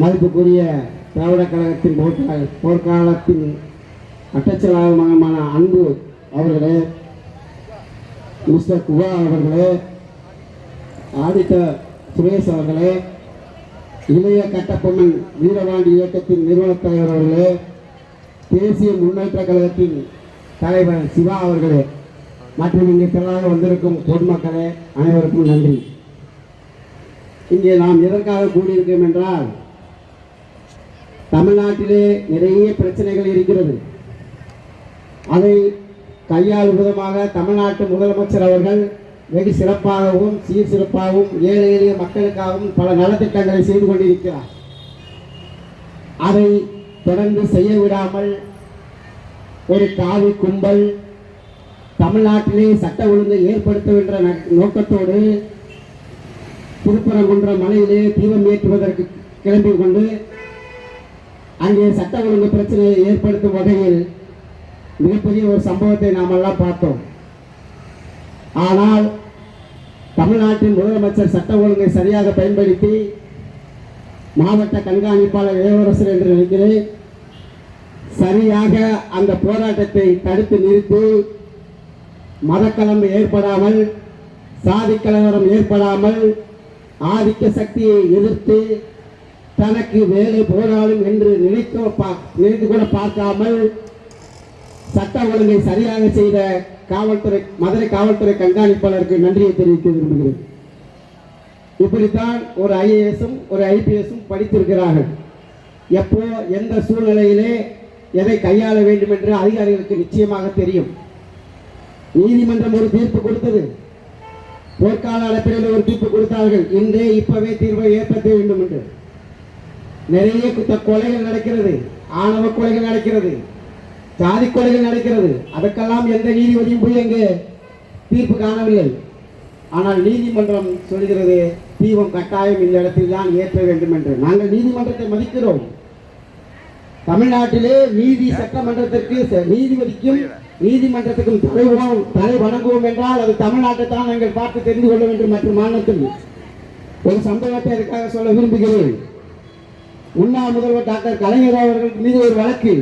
மதிப்புக்குரிய திராவிட கழகத்தின் போர்க்கால போர்க்காலத்தின் அட்டச்சலாகமான அன்பு அவர்களே மிஸ்டர் குவா அவர்களே ஆடிட்டர் சுரேஷ் அவர்களே இளைய கட்டப்பொம்மன் வீரவாண்டி இயக்கத்தின் நிறுவனத் தலைவர் அவர்களே தேசிய முன்னேற்ற கழகத்தின் தலைவர் சிவா அவர்களே மற்றும் இங்கே திரளாக வந்திருக்கும் பொதுமக்களே அனைவருக்கும் நன்றி. இங்கே நாம் எதற்காக கூடியிருக்கோம் என்றால் தமிழ்நாட்டிலே நிறைய பிரச்சனைகள் இருக்கிறது. அதை கையாளும் விதமாக தமிழ்நாட்டு முதலமைச்சர் அவர்கள் வெகு சிறப்பாகவும் சீர் சிறப்பாகவும் ஏழை எளிய மக்களுக்காகவும் பல நலத்திட்டங்களை செய்து கொண்டிருக்கிறார். அதை தொடர்ந்து செய்ய விடாமல் ஒரு காவி கும்பல் தமிழ்நாட்டிலே சட்ட ஒழுங்கை ஏற்படுத்துகின்ற நோக்கத்தோடு திருப்பரங்குன்ற மலையிலே தீபம் ஏற்றுவதற்கு கிளம்பி கொண்டு அங்கே சட்ட ஒழுங்கு பிரச்சனையை ஏற்படுத்தும் வகையில் மிகப்பெரிய ஒரு சம்பவத்தை நாம் எல்லாம் பார்த்தோம். ஆனால் தமிழ்நாட்டின் முதலமைச்சர் சட்ட ஒழுங்கை சரியாக பயன்படுத்தி மாவட்ட கண்காணிப்பாளர் இளவரசர் என்று நினைக்கிறேன் சரியாக அந்த போராட்டத்தை தடுத்து நிறுத்தி மதக்கலம் ஏற்படாமல் சாதி கலவரம் ஏற்படாமல் ஆதிக்க சக்தியை எதிர்த்து தனக்கு வேலை போராடும் என்று நினைத்து பா- நினைத்து கூட பார்க்காமல் சட்ட ஒழுங்கை சரியாக செய்த காவல்துறை மதுரை காவல்துறை கண்காணிப்பாளருக்கு நன்றியை தெரிவிக்க விரும்புகிறேன். இப்படித்தான் ஒரு ஐஏஎஸும் ஒரு ஐபிஎஸும் படித்திருக்கிறார்கள். எப்போ எந்த சூழ்நிலையிலே எதை கையாள வேண்டும் என்று அதிகாரிகளுக்கு நிச்சயமாக தெரியும். நீதிமன்றம் ஒரு தீர்ப்பு கொடுத்தது. போர்க்கால அடிப்படையில் ஒரு தீர்ப்பு கொடுத்தார்கள். இன்றே இப்பவே தீர்வை ஏற்படுத்த வேண்டும் என்று. நிறைய குத்த கொலைகள் நடக்கிறது. ஆணவ கொலைகள் நடக்கிறது. சாதி கொலைகள் நடக்கிறது. அதற்கெல்லாம் எந்த நீதிபதியும் போய் எங்கே தீர்ப்பு காணவில்லை. ஆனால் நீதிமன்றம் சொல்கிறது தீபம் கட்டாயம் இந்த இடத்தில் தான் ஏற்ற வேண்டும் என்று. நாங்கள் நீதிமன்றத்தை மதிக்கிறோம். தமிழ்நாட்டிலே நீதி சட்டமன்றத்திற்கு நீதிபதிக்கும் நீதிமன்றத்துக்கும் தலைவோம் தலை வணங்குவோம் என்றால் அது தமிழ்நாட்டை தான் நாங்கள் பார்த்து தெரிந்து கொள்ள வேண்டும் மற்றும் மாநிலத்தில் ஒரு சம்பவத்தை அதுக்காக சொல்ல விரும்புகிறேன். முன்னாள் முதல்வர் டாக்டர் கலைஞர் அவர்கள் மீது ஒரு வழக்கு.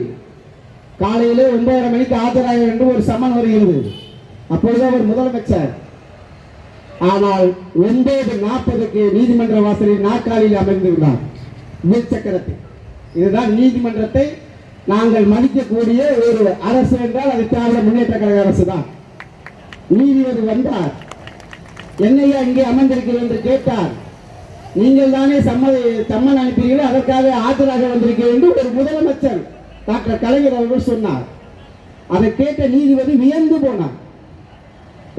காலையிலே ஒன்பதரை மணிக்கு ஆஜராக என்று ஒரு சம்மன் வருகிறது. அப்பொழுது அவர் முதலமைச்சர். ஆனால் ஒன்பது நாற்பதுக்கு நீதிமன்ற வாசலில் நாற்காலியில் அமர்ந்திருந்தார் வீல் சக்கரத்தில் இதுதான் நீதிமன்றத்தை நாங்கள் மதிக்கக்கூடிய ஒரு அரசு என்றால் அது திராவிட முன்னேற்ற கழக அரசு தான் நீதிபதி வந்தார். என்னையா இங்கே அமர்ந்திருக்கிறேன் என்று கேட்டார். நீங்கள் தானே சம்மதி சம்மன் அனுப்பினீர்கள் அதற்காக ஆஜராக வந்திருக்கிறேன் என்று ஒரு முதலமைச்சர் டாக்டர் கலைஞர் அவர்கள் சொன்னார். அதை கேட்ட நீதிபதி வியந்து போனார்.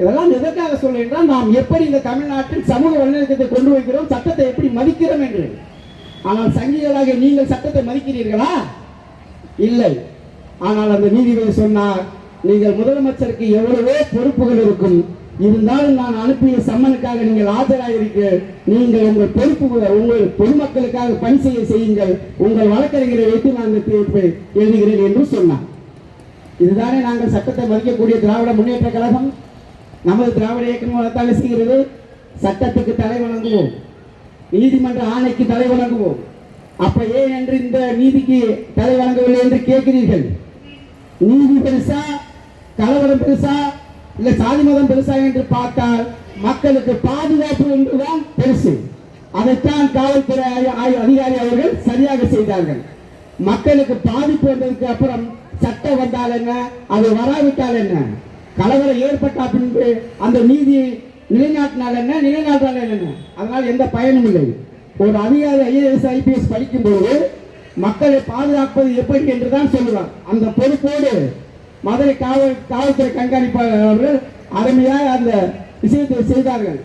இதெல்லாம் எதற்காக சொல்லுங்கள் நாம் எப்படி இந்த தமிழ்நாட்டில் சமூக நல்லிணக்கத்தை கொண்டு வைக்கிறோம் சட்டத்தை எப்படி மதிக்கிறோம் என்று. ஆனால் சங்கிகளாக நீங்கள் சட்டத்தை மதிக்கிறீர்களா? இல்லை. ஆனால் அந்த நீதிபதி சொன்னார் நீங்கள் முதலமைச்சருக்கு எவ்வளவோ பொறுப்புகள் இருக்கும். இருந்தாலும் நான் அனுப்பிய சம்மனுக்காக நீங்கள் ஆஜராகிருக்க நீங்கள் உங்கள் பொறுப்பு உங்கள் பொதுமக்களுக்காக பணி செய்ய செய்யுங்கள். உங்கள் வழக்கறிஞரை வைத்து நான் இந்த தீர்ப்பை எழுதுகிறேன் என்று சொன்னார். இதுதானே நாங்கள் சட்டத்தை மதிக்கக்கூடிய திராவிட முன்னேற்ற கழகம்? நமது திராவிட இயக்கம் வளர்த்தாலே செய்கிறது. சட்டத்துக்கு தலை வணங்குவோம் நீதிமன்ற ஆணைக்கு தலை வணங்குவோம். அப்ப ஏன் என்று இந்த நீதிக்கு தலை வணங்கவில்லை என்று கேட்கிறீர்கள்? நீதி பெருசா கலவரம் பெருசா இல்ல சாதி மதம் பெருசா என்று பார்த்தால் மக்களுக்கு பாதுகாப்பு என்றுதான் பெருசு. அதைத்தான் காவல்துறை அதிகாரி அவர்கள் சரியாக செய்தார்கள். மக்களுக்கு பாதிப்பு வந்ததுக்கு அப்புறம் சட்டம் வந்தால் என்ன? அது வராவிட்டால் என்ன? கலவரம் ஏற்பட்ட பின்பு அந்த நீதியை நிலைநாட்டினால் என்ன நிலைநாட்டினால் என்ன அதனால் எந்த பயனும் இல்லை. ஒரு அதிகாரி ஐஏஎஸ் ஐபிஎஸ் படிக்கும்போது மக்களை பாதுகாப்பது எப்படி என்று தான் சொல்லுவார். அந்த பொறுப்போடு மதுரை காவல் காவல்துறை கண்காணிப்பாளர் அவர்கள் அருமையாக அந்த விஷயத்தை செய்தார்கள்.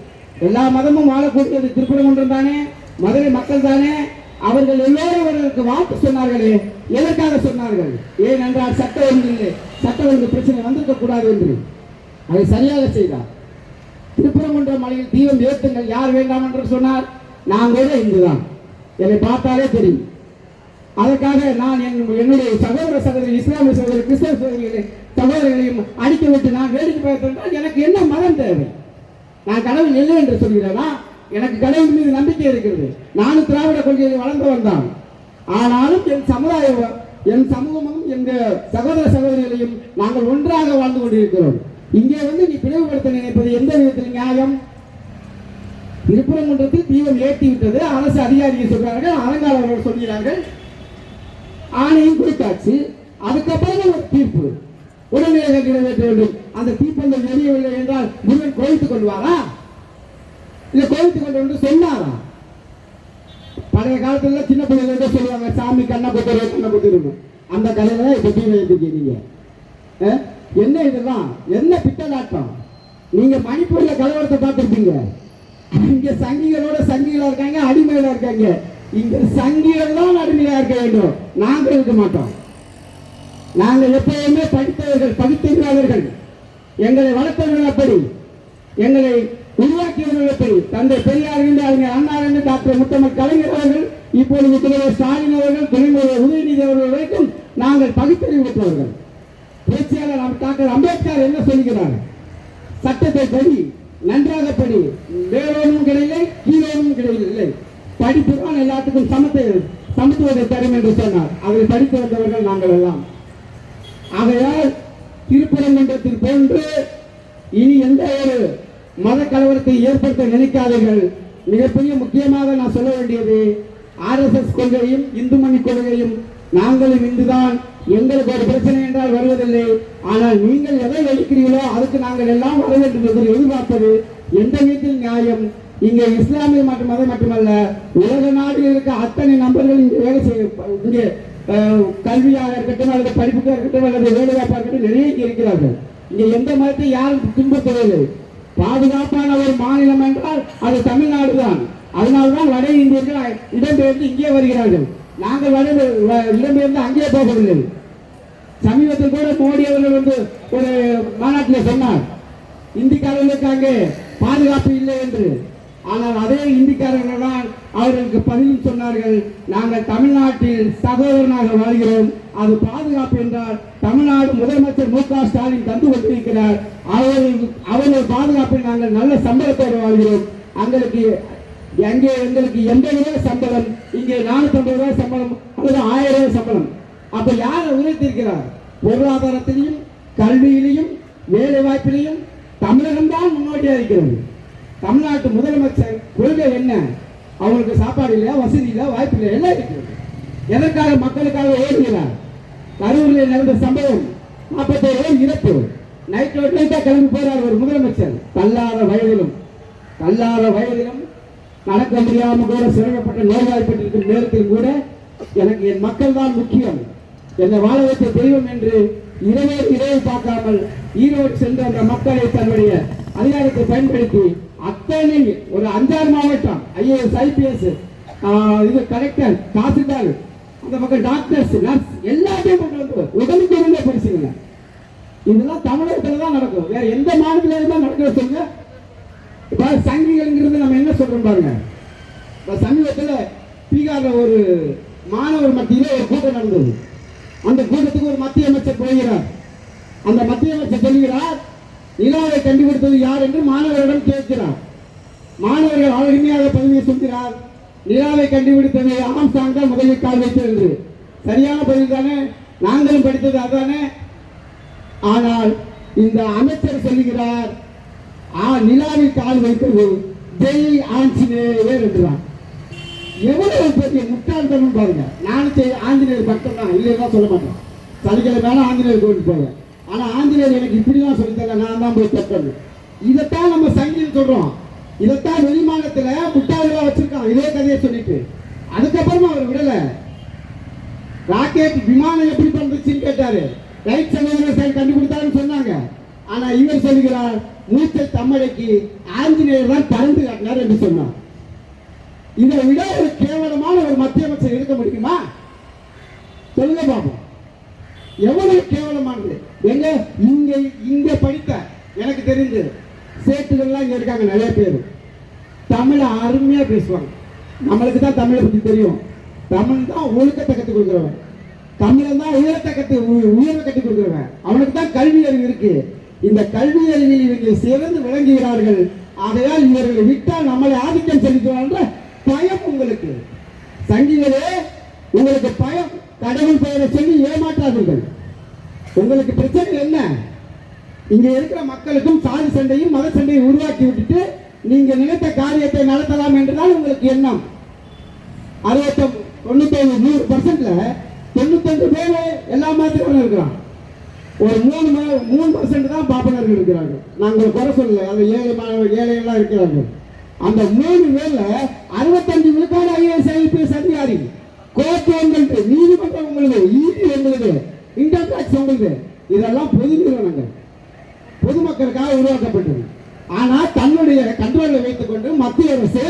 எல்லா மதமும் வாழக்கூடியது திருப்பரங்குன்றம் தானே? மதுரை மக்கள் தானே? அவர்கள் எல்லோரும் அவர்களுக்கு வாழ்த்து சொன்னார்களே. எதற்காக சொன்னார்கள்? ஏனென்றால் சட்ட ஒன்று இல்லை. சட்ட ஒழுங்கு பிரச்சனை வந்திருக்க கூடாது என்று. அதை சரியாக செய்தார். திருப்பரங்குன்ற மலையில் தீபம் ஏற்றுங்கள். யார் வேண்டாம் என்று சொன்னார். நான் கூட இங்குதான். என்னை பார்த்தாலே தெரியும். அதற்காக நான் என்னுடைய சகோதர சகோதரி இஸ்லாமிய சகோதரி கிறிஸ்தவ சகோதரிகளை சகோதரிகளையும் அடிக்க விட்டு நான் வேடிக்கை பார்த்தால் எனக்கு என்ன மதம் தேவை? நான் கடவுள் இல்லை என்று சொல்கிறேனா? எனக்கு கடவுள் மீது நம்பிக்கை இருக்கிறது. நானும் திராவிட கொள்கையில் வளர்ந்தவன் தான். ஆனாலும் என் சமுதாயம் என் சமூகமும் எங்கள் சகோதர சகோதரிகளையும் நாங்கள் ஒன்றாக வாழ்ந்து கொண்டிருக்கிறோம். இங்கே வந்து நீ பிளவுபடுத்த நினைப்பது எந்த விதத்தில் நியாயம்? திருப்பரங்குன்றத்தில் தீபம் ஏற்றி விட்டது. அரசு அதிகாரிகள் சொல்றார்கள் அலங்காரர்கள் சொல்கிறார்கள். ஆணையும் குறித்தாச்சு அதுக்கப்புறம் ஒரு தீர்ப்பு. உடனடியாக நிறைவேற்ற வேண்டும். அந்த தீப்பந்தம் எரியவில்லை என்றால் முருகன் கோவித்துக் கொள்வாரா? இல்ல கோவித்துக் கொண்டு வந்து சொன்னாரா? பழைய காலத்துல சின்ன பிள்ளைங்க சொல்லுவாங்க சாமி கண்ணை குத்துரு கண்ணை குத்துருன்னு அந்த கதையில இப்ப தீபம் எடுத்துக்கிறீங்க அஹ்? என்ன இதெல்லாம் என்ன பித்தலாட்டம்? நீங்க மணிப்பூர்ல கலவரத்தை பார்த்துருப்பீங்க. இங்க சங்கிகளோட சங்கிகளா இருக்காங்க அடிமையில இருக்காங்க. இங்க சங்கிகள் தான் அடிமையா இருக்க வேண்டும். நாங்க இருக்க மாட்டோம். நாங்கள் எப்பவுமே படித்தவர்கள் படித்திருந்தவர்கள். எங்களை வளர்த்தவர்கள் அப்படி எங்களை உருவாக்கியவர்கள் எப்படி? தந்தை பெரியார் இருந்து அறிஞர் அண்ணா என்று டாக்டர் முத்தமிழ் கலைஞர் அவர்கள் இப்பொழுது தலைவர் ஸ்டாலின் அவர்கள் துணைமுறை உதயநிதி அவர்கள் வரைக்கும் நாங்கள் பகுத்தறிவு பெற்றவர்கள். பேச்சியாளர் டாக்டர் அம்பேத்கர் என்ன சொல்கிறார்? சட்டத்தை படி நன்றாக படி. மேலோனும் கிடையில்லை கீழோனும் கிடையில்லை. படிப்பு தான் எல்லாத்துக்கும் சமத்தை சமத்துவத்தை தரும் என்று சொன்னார். அதை படித்து வந்தவர்கள் நாங்கள் எல்லாம். ஆகையால் திருப்பரங்குன்றத்தில் போன்று இனி எந்த ஒரு மத கலவரத்தை ஏற்படுத்த நினைக்காதீர்கள். மிகப்பெரிய முக்கியமாக நான் சொல்ல வேண்டியது ஆர்எஸ்எஸ் கொள்கையும் இந்து மணி கொள்கையும் நாங்களும் இந்துதான். எங்களுக்கு ஒரு பிரச்சனை என்றால் வருவதில்லை. ஆனால் நீங்கள் எதை வைக்கிறீர்களோ அதுக்கு நாங்கள் எல்லாம் வர வேண்டும் என்று எதிர்பார்ப்பது எந்த வீட்டில் நியாயம்? இங்கே இஸ்லாமிய மற்றும் மதம் மட்டுமல்ல உலக நாட்டில் இருக்க அத்தனை நபர்கள் இங்கே வேலை செய்ய இங்கே கல்வியாக இருக்கட்டும் அல்லது படிப்புக்காக இருக்கட்டும் அல்லது வேலைவாய்ப்பாக இருக்கட்டும் நிறைய இருக்கிறார்கள். இங்கே எந்த மதத்தை யாரும் துன்புறுத்தவில்லை. பாதுகாப்பான ஒரு மாநிலம் என்றால் அது தமிழ்நாடு தான். அதனால்தான் வட இந்தியர்கள் இடம்பெயர்ந்து இங்கே வருகிறார்கள். நாங்கள் வந்து இடம்பெயர்ந்து அங்கே போகவில்லை. சமீபத்தில் கூட மோடி அவர்கள் வந்து ஒரு மாநாட்டில் சொன்னார். இந்திக்காரர்களுக்கு அங்கே பாதுகாப்பு இல்லை என்று. ஆனால் அதே இந்திக்காரர்கள்தான் அவர்களுக்கு பதிலும் சொன்னார்கள். நாங்கள் தமிழ்நாட்டில் சகோதரனாக வாழ்கிறோம். அது பாதுகாப்பு என்றால் தமிழ்நாடு முதலமைச்சர் மு க ஸ்டாலின் தந்து கொண்டிருக்கிறார் அவர்கள் அவர்கள் பாதுகாப்பில் நாங்கள் நல்ல சம்பளத்தோடு வாழ்கிறோம். எங்களுக்கு எங்கே எங்களுக்கு எண்பது ரூபாய் சம்பளம்? இங்கே நானூத்தி ரூபாய் சம்பளம் அல்லது ஆயிரம் ரூபாய் சம்பளம். அப்ப யாரை உயர்த்திருக்கிறார் பொருளாதாரத்திலையும் கல்வியிலையும் வேலை வாய்ப்பிலையும் தமிழகம் தான் முன்னோட்டியா இருக்கிறது. தமிழ்நாட்டு முதலமைச்சர் கொள்கை என்ன? அவங்களுக்கு சாப்பாடு இல்லையா வசதி இல்லையா வாய்ப்பு இல்லையா எல்லாம் இருக்கிறது. எதற்காக மக்களுக்காக ஓடுகிறார்? கரூரில் நடந்த சம்பவம் நாற்பத்தோரு பேர் இறப்பு. நைட் நைட்டா கிளம்பி போறார் ஒரு முதலமைச்சர். தள்ளாத வயதிலும் தள்ளாத வயதிலும் நடக்க முடியாம கூட சிரமப்பட்ட நோய்வாய்ப்பட்டிருக்கும் நேரத்தில் கூட எனக்கு என் மக்கள் தான் முக்கியம். என்னை வாழ வைத்த தெய்வம் என்று இரவே இரவு பார்க்காமல் ஈரோடு சென்ற அந்த மக்களை தன்னுடைய அதிகாரத்தை பயன்படுத்தி அத்தனை ஒரு அஞ்சாறு மாவட்டம் ஐஏஎஸ் ஐபிஎஸ் இது கலெக்டர் தாசில்தார் அந்த பக்கம் டாக்டர்ஸ் நர்ஸ் எல்லாத்தையும் கொண்டு வந்து உடலுக்கு உடனே படிச்சுங்க இதெல்லாம் தமிழகத்துல தான் நடக்கும். வேற எந்த மாநிலத்தில இருந்தால் நடக்கிற சொல்லுங்க. இப்போ சங்கிகள்ங்கிறது நம்ம என்ன சொல்கிறோம் பாருங்க? இப்போ சமீபத்தில் பீகாரில் ஒரு மாணவர் மத்தியிலே ஒரு கூட்டம் நடந்தது. அந்த கூட்டத்துக்கு ஒரு மத்திய அமைச்சர் போகிறார். அந்த மத்திய அமைச்சர் சொல்கிறார் நிலாவை கண்டுபிடித்தது யார் என்று மாணவரிடம் கேட்கிறார். மாணவர்கள் அழகிமையாக பதவியை சொல்கிறார் நிலாவை கண்டுபிடித்தது ஆம்சாங் தான் முதலில் கால் வைத்தது என்று. சரியான பதில் தானே? நாங்களும் படித்தது அதானே? ஆனால் இந்த அமைச்சர் சொல்லுகிறார் நிலாவில் கால் வைத்தது ஜெய் ஆஞ்சநேயர் என்றார் எவ்வளவு பெரிய முட்டாள்தனம் பாருங்க. நானும் ஆஞ்சநேயர் பக்தன் தான். இல்லையா சொல்ல மாட்டேன். சனிக்கிழமை ஆஞ்சநேயர் கோயிலுக்கு போவேன். ஆனா ஆஞ்சநேயர் எனக்கு இப்படிலாம் சொல்லி நான் தான் போய் தப்பது இதைத்தான் நம்ம சங்கீதம் சொல்றோம். இதைத்தான் வெளிமானத்துல முட்டாள்களா வச்சிருக்கான் இதே கதையை சொல்லிட்டு. அதுக்கப்புறமா அவர் விடல. ராக்கெட் விமானம் எப்படி பண்றதுன்னு கேட்டாரு. ரைட் சகோதரர் கண்டுபிடித்தாருன்னு சொன்னாங்க. ஆனா இவர் சொல்கிறார் மூச்சை தம்மடைக்கு ஆஞ்சநேயர் தான் பறந்து காட்டினார் என்று சொன்னார். இதை விட ஒரு கேவலமான ஒரு மத்திய அமைச்சர் இருக்க முடியுமா? சொல்லுங்க பாப்போம். எவ்வளவு கேவலமானது? எங்க? இங்க இங்க படித்த எனக்கு தெரிஞ்சு சேட்டுகள்லாம் இங்க இருக்காங்க நிறைய பேர். தமிழை அருமையா பேசுவாங்க. நம்மளுக்கு தான் தமிழை பத்தி தெரியும். தமிழ் தான் ஒழுக்கத்தை கற்றுக் கொடுக்குறவன். தமிழன் தான் உயரத்தை கத்து உ- உயர்வை கற்றுக் கொடுக்குறவன். அவனுக்கு தான் கல்வி அறிவு இருக்கு. இந்த கல்வி அறிவில் இவங்க சிறந்து விளங்குகிறார்கள். ஆகையால் இவர்களை விட்டால் நம்மளை ஆதிக்கம் செலுத்துவான்ற பயம் உங்களுக்கு. சங்கிகளே உங்களுக்கு பயம். கடவுள் பெயரை சொல்லி ஏமாற்றாதீர்கள். உங்களுக்கு பிரச்சனை என்ன? இங்க இருக்கிற மக்களுக்கும் சாதி சண்டையும் மத சண்டையும் உருவாக்கி விட்டுட்டு நீங்க நினைத்த காரியத்தை நடத்தலாம் என்றுதான் உங்களுக்கு எண்ணம். அறுபத்தி தொண்ணூத்தொன்று நூறு பர்சன்ட்ல தொண்ணூத்தஞ்சு பேர் எல்லா மாதிரி இருக்கிறான் ஒரு மூணு மூணு பர்சன்ட் தான் பாப்பனர்கள் இருக்கிறார்கள். நாங்கள் குறை சொல்லல. அந்த ஏழை ஏழை ஏழைகள்லாம் இருக்கிறார்கள். அந்த மூணு பேர்ல அறுபத்தஞ்சு விழுக்காடு ஐஏஎஸ் ஐபிஎஸ் அதிகாரி கோர்ட் உங்களுது நீதிமன்றம் உங்களுது ஈடி உங்களுது இன்கம் டாக்ஸ் உங்களுது. இதெல்லாம் பொது நிறுவனங்கள். பொதுமக்களுக்காக உருவாக்கப்பட்டது. ஆனா தன்னுடைய கண்ட்ரோலில் வைத்துக்கொண்டு மத்திய அரசு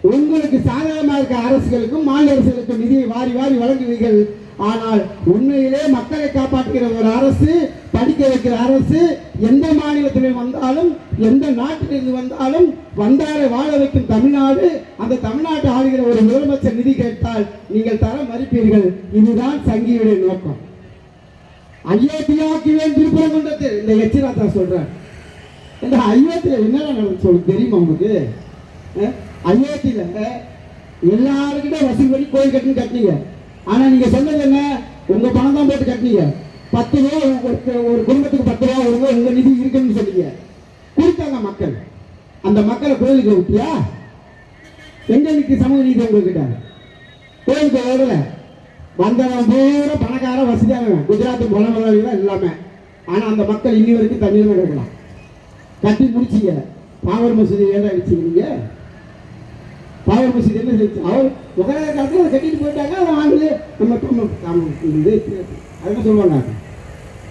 உங்களுக்கு சாதகமாக இருக்க அரசுகளுக்கும் மாநில அரசுகளுக்கும் நிதியை வாரி வாரி வழங்குவீர்கள் ஆனால் உண்மையிலே மக்களை காப்பாற்றுகிற ஒரு அரசு படிக்க வைக்கிற அரசு எந்த மாநிலத்தில் வந்தாலும் எந்த நாட்டிலிருந்து வந்தாலும் வந்தாரை வாழ வைக்கும் தமிழ்நாடு அந்த தமிழ்நாட்டை ஆளுகிற ஒரு முதலமைச்சர் நிதி கேட்டால் நீங்கள் தர மறுப்பீர்கள். இதுதான் சங்கியுடைய நோக்கம். அயோத்தியாக்குவேன் திருப்பரங்குன்றத்தில் இந்த எச்சிராத்தா சொல்றார். இந்த அயோத்தியில என்ன நடந்து சொல்லு தெரியுமா உங்களுக்கு அயோத்தியில எல்லாருக்கிட்ட வசூல் பண்ணி கோயில் கட்டுன்னு கட்டினீங்க. ஆனா நீங்க சொன்னது என்ன? உங்க பணம் தான் போட்டு கட்டினீங்க. பத்து ரூபா ஒரு- குடும்பத்துக்கு பத்து ரூபா வருங்க உங்க நிதி இருக்குன்னு சொன்னீங்க. கொடுத்தாங்க மக்கள். அந்த மக்களை கோயிலுக்கு விட்டியா எங்க நிற்கு சமூக நீதி உங்ககிட்ட? கோயிலுக்கு ஓடல வந்தவன் பூரா பணக்கார வசதியானவன். குஜராத் பல எல்லாமே. ஆனா அந்த மக்கள் இன்னி வரைக்கும் தண்ணியில் கிடக்கலாம் கட்டி முடிச்சீங்க. பாவர் மசூதி ஏன் அடிச்சீங்க நீங்க? பாவர் மசூதி என்ன செஞ்சு அவர் முகலாய காலத்தில் அதை கட்டிட்டு போயிட்டாங்க அதை வாங்கல நம்ம இது அதுக்கு சொல்லுவாங்க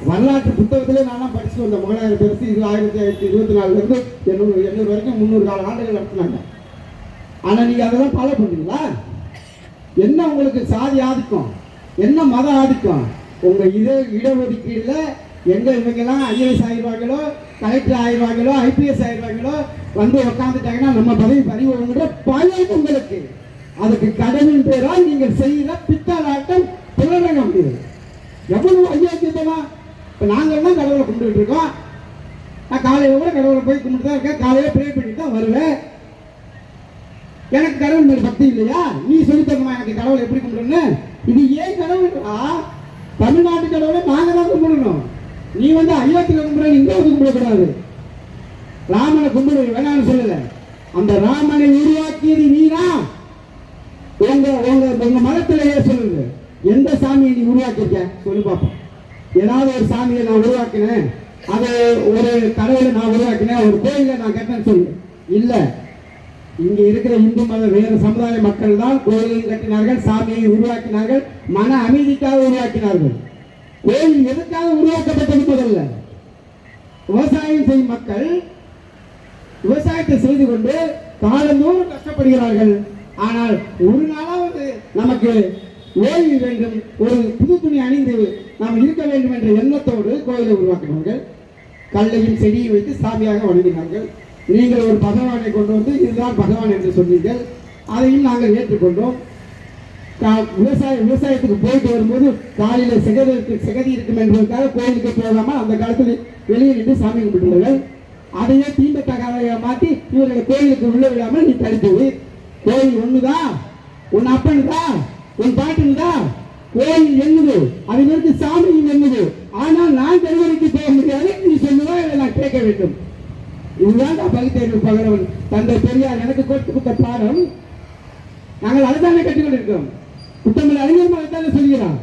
வரலாற்று புத்தகத்திலே நான்லாம் படிச்சுட்டு வந்த முகலாயிரம் பெருசு இது ஆயிரத்தி ஆயிரத்தி இருபத்தி நாலுலேருந்து எண்ணூறு எண்ணூறு வரைக்கும் முந்நூறு கால ஆண்டுகள் நடத்தினாங்க. ஆனால் நீங்கள் அதெல்லாம் ஃபாலோ பண்ணுறீங்களா? என்ன உங்களுக்கு சாதி ஆதிக்கம்? என்ன மத ஆதிக்கம்? உங்கள் இட இடஒதுக்கீடில் எங்கே இவங்கெல்லாம் ஐஏஎஸ் ஆயிடுவாங்களோ கலெக்டர் ஆயிடுவாங்களோ ஐபிஎஸ் ஆயிடுவாங்களோ வந்து உட்காந்துட்டாங்கன்னா நம்ம பதவி பறிவோங்கிற பயம் உங்களுக்கு. அதுக்கு கடவுள் பேரால் நீங்கள் செய்கிற பித்தலாட்டம் புலனக முடியுது எவ்வளவு ஐயாத்தியத்தெல்லாம் இப்போ நாங்கள்லாம் கடவுளை கும்பிட்டு இருக்கோம். நான் காலையில் கூட கடவுளை போய் கும்பிட்டு தான் இருக்கேன். காலையில் ப்ரே பண்ணிட்டு தான் வருவேன். எனக்கு கடவுள் மேல் பக்தி இல்லையா? நீ சொல்லி தரணுமா எனக்கு கடவுள் எப்படி கும்பிடணும்னு? இது ஏன் கடவுள்டா தமிழ்நாட்டு கடவுளை நாங்க தான் கும்பிடணும். நீ வந்து அயோத்தியில கும்பிட இங்க வந்து கும்பிடக்கூடாது. ராமனை கும்பிடு வேணாம்னு சொல்லல. அந்த ராமனை உருவாக்கியது நீதான். உங்க உங்க உங்க மதத்திலேயே சொல்லுங்க. எந்த சாமியை நீ உருவாக்கியிருக்க? சொல்லு பார்ப்போம் ஏதாவது ஒரு சாமியை நான் உருவாக்கினேன். அதை ஒரு கடவுளை நான் உருவாக்கினேன் ஒரு கோயிலை நான் கட்டினேன்னு சொல்லு. இல்ல. இங்க இருக்கிற இந்து மத வேறு சமுதாய மக்கள் தான் கோயிலையும் கட்டினார்கள் சாமியை உருவாக்கினார்கள் மன அமைதிக்காக உருவாக்கினார்கள். கோயில் எதுக்காக உருவாக்கப்பட்டது முதல்ல? விவசாயம் செய்யும் மக்கள் விவசாயத்தை செய்து கொண்டு காலந்தோறும் கஷ்டப்படுகிறார்கள். ஆனால் ஒரு நாளாவது நமக்கு ஓய்வு வேண்டும் ஒரு புது துணி அணிந்து நாம் இருக்க வேண்டும் என்ற எண்ணத்தோடு கோயிலை உருவாக்கினார்கள் கல்லையும் செடியை வைத்து சாமியாக வணங்கினார்கள் நீங்கள் ஒரு பகவானை கொண்டு வந்து இதுதான் பகவான் என்று சொன்னீர்கள். அதையும் நாங்கள் ஏற்றுக்கொண்டோம். கா- விவசாய விவசாயத்துக்கு போயிட்டு வரும்போது காலையில் செகதி இருக்கு செகதி இருக்கும் என்பதற்காக கோயிலுக்கு போகாமல் அந்த காலத்தில் வெளியே நின்று சாமி கும்பிட்டுள்ளார்கள் அதையே தீண்டத்தகாத மாற்றி இவர்களை கோயிலுக்கு உள்ள விடாமல் நீ தடுத்தது கோயில் ஒண்ணுதா உன் அப்பனுதா உன் பாட்டுதா கோயில் என்னது அதிலிருந்து சாமியும் என்னது ஆனால் நான் தெருவருக்கு போக முடியாது. நீ சொல்லுவா இதை நான் கேட்க வேண்டும். இதுதான் பகுத்தறிவு பகரவன். தந்தை பெரியார் எனக்கு கொடுத்து கொடுத்த பாடம். நாங்கள் அதுதானே கற்றுக்கொண்டிருக்கிறோம். புத்தமிழ் அறிஞர் அதுதானே சொல்கிறார்.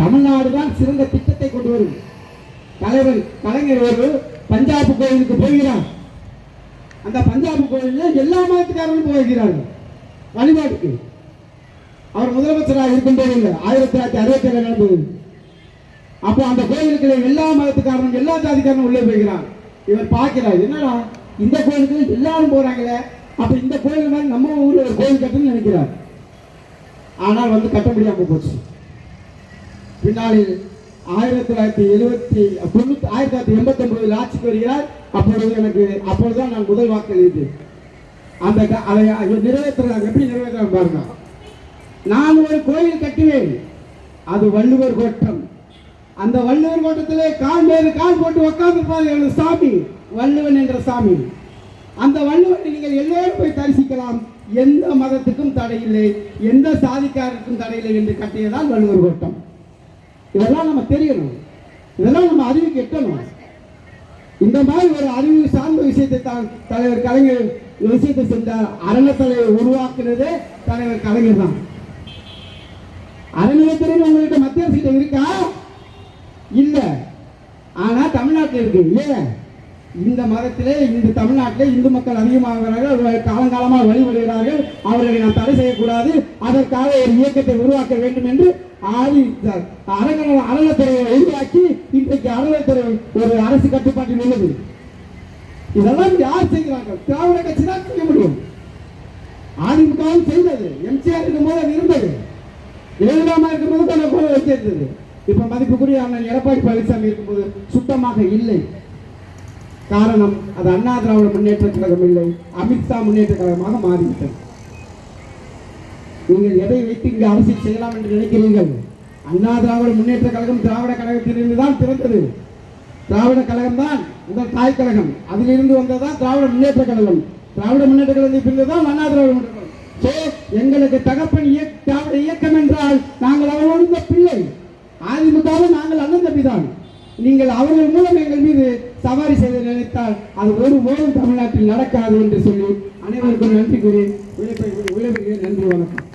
தமிழ்நாடு தான் சிறந்த திட்டத்தை கொண்டு வரும். தலைவர் கலைஞர் ஒரு பஞ்சாப் கோயிலுக்கு போகிறான் அந்த பஞ்சாப் கோயிலில் எல்லா மதத்துக்காரர்களும் போகிறார்கள் வழிபாட்டுக்கு. அவர் முதலமைச்சராக இருக்கின்றது இல்லை. ஆயிரத்தி தொள்ளாயிரத்தி அறுபத்தி ஏழு நடந்தது அப்போ அந்த கோயிலுக்குள்ள எல்லா மதத்துக்காரனும் எல்லா ஜாதிக்காரனும் உள்ளே போகிறான் இவர் பார்க்கிறார் என்னடா இந்த கோயிலுக்கு எல்லாரும் போறாங்களே? அப்ப இந்த கோயில் மாதிரி நம்ம ஊர்ல ஒரு கோயில் கட்டணும்னு நினைக்கிறார். ஆனால் வந்து கட்ட முடியாம போச்சு. பின்னாளில் ஆயிரத்தி தொள்ளாயிரத்தி எழுபத்தி தொண்ணூத்தி ஆயிரத்தி தொள்ளாயிரத்தி எண்பத்தி ஒன்பதில் ஆட்சிக்கு வருகிறார். அப்பொழுது எனக்கு அப்பொழுதுதான் நான் முதல் வாக்கு எழுதிட்டேன் அந்த க- அதை நிறைவேற்றுறாங்க. எப்படி நிறைவேற்றுறாங்க பாருங்க. நான் ஒரு கோயில் கட்டுவேன். அது வள்ளுவர் கோட்டம். அந்த வள்ளுவர் கோட்டத்திலே கால் மேல கால் போட்டு உட்கார்ந்து எனது சாமி வள்ளுவன் என்ற சாமி. அந்த வள்ளுவனை நீங்கள் எல்லோரும் போய் தரிசிக்கலாம். எந்த மதத்துக்கும் தடையில்லை எந்த சாதிக்காரருக்கும் தடையில்லை என்று கட்டியதால் வள்ளுவர் கோட்டம். இதெல்லாம் நம்ம தெரியணும். இதெல்லாம் நம்ம அறிவுக்கு எட்டணும் இந்த மாதிரி ஒரு அறிவு சார்ந்த விஷயத்தை தான் தலைவர் கலைஞர் விஷயத்தை செஞ்சார் அரணத்தலையை உருவாக்குனதே தலைவர் கலைஞர் தான். அறநிலையத்துறை உங்கள்கிட்ட மத்திய அரசு இருக்கா? இல்ல. ஆனா தமிழ்நாட்டில் இருக்கு. ஏன்? இந்த மதத்திலே இந்த தமிழ்நாட்டிலே இந்து மக்கள் அதிகமாகிறார்கள். காலங்காலமாக வழிபடுகிறார்கள். அவர்களை நாம் தடை செய்யக்கூடாது. அதற்காக ஒரு இயக்கத்தை உருவாக்க வேண்டும் என்று ஆதித்தார் அறநிலை அறநிலைத்துறையை உருவாக்கி இன்றைக்கு அறநிலைத்துறை ஒரு அரசு கட்டுப்பாட்டில் உள்ளது. இதெல்லாம் யார் செய்கிறார்கள்? திராவிட கட்சி தான் செய்ய முடியும். அதிமுகவும் செய்தது. எம்ஜிஆர் இருக்கும்போது அது இருந்தது. ஜெயலலிதா இருக்கும்போது தன்னை வச்சிருந்தது இப்ப மதிப்புக்குரிய அண்ணன் எடப்பாடி பழனிசாமி இருக்கும்போது சுத்தமாக இல்லை. காரணம் அது அண்ணா திராவிட முன்னேற்ற கழகம் இல்லை. அமித்ஷா முன்னேற்ற கழகமாக மாறிவிட்டது. நீங்கள் எதை வைத்து இங்கு அரசியல் செய்யலாம் என்று நினைக்கிறீர்கள்? அண்ணா திராவிட முன்னேற்ற கழகம் திராவிட கழகத்திலிருந்து தான் பிறந்தது. திராவிட கழகம் தான் முதல் தாய் கழகம். அதிலிருந்து வந்ததுதான் திராவிட முன்னேற்ற கழகம். திராவிட முன்னேற்ற கழகத்தை பிரிந்ததுதான் அண்ணா திராவிட முன்னேற்ற கழகம். சோ எங்களுக்கு தகப்பன் இயக்க திராவிட இயக்கம் என்றால் நாங்கள் அவரோடு பிள்ளை. அதிமுகவும் நாங்கள் அண்ணன் தம்பி தான் நீங்கள் அவர்கள் மூலம் எங்கள் மீது சவாரி செய்து நினைத்தால் அது ஒருபோதும் தமிழ்நாட்டில் நடக்காது என்று சொல்லி அனைவருக்கும் நன்றி கூறி விளைவிக்கிறேன் நன்றி வணக்கம்.